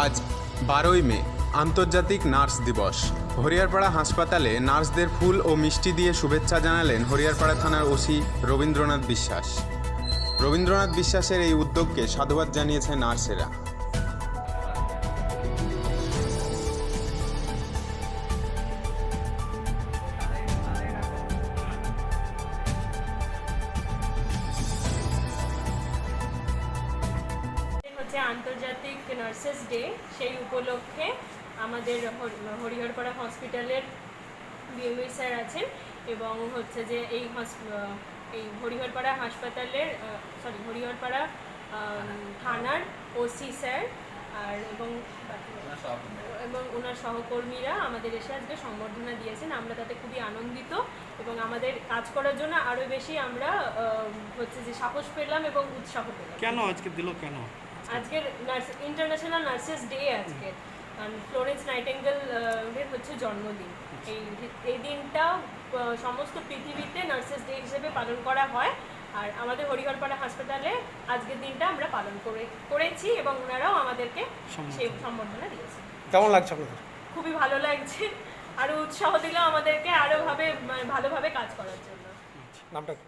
আজ বারোই মে, আন্তর্জাতিক নার্স দিবস। হরিয়ারপাড়া হাসপাতালে নার্সদের ফুল ও মিষ্টি দিয়ে শুভেচ্ছা জানালেন হরিয়ারপাড়া থানার ওসি রবীন্দ্রনাথ বিশ্বাস। রবীন্দ্রনাথ বিশ্বাসের এই উদ্যোগকে সাধুবাদ জানিয়েছে নার্সেরা। হচ্ছে আন্তর্জাতিক নার্সেস ডে সেই উপলক্ষে আমাদের হরিহরপাড়া হসপিটালের বিএমই স্যার আছেন এবং হচ্ছে যে এই এই হরিহরপাড়া হাসপাতালের সরি হরিহরপাড়া থানার ওসি স্যার আর এবং এবং ওনার সহকর্মীরা আমাদের এসে আজকে সংবর্ধনা দিয়েছেন। আমরা তাতে খুবই আনন্দিত এবং আমাদের কাজ করার জন্য আরও বেশি আমরা হচ্ছে যে সাহস পেলাম এবং উৎসাহ পেলাম। কেন আজকে দিল কেন? নার্স ইন্টারন্যাশনাল নার্সেস ডে আজকে। ফ্লোরেন্স নাইটেঙ্গেল এর হচ্ছে জন্মদিন। এই এই দিনটা সমস্ত পৃথিবীতে নার্সেস ডে হিসেবে পালন করা হয়। আর আমাদের হরিহরপাড়া হাসপাতালে আজকের দিনটা আমরা পালন করে করেছি এবং ওনারাও আমাদেরকে সেই সম্বর্ধনা দিয়েছে কেমন লাগছে আপনাদের? খুবই ভালো লাগছে। আরও উৎসাহ দিল আমাদেরকে আরও ভাবে মানে ভালোভাবে কাজ করার জন্য। নামটা কি?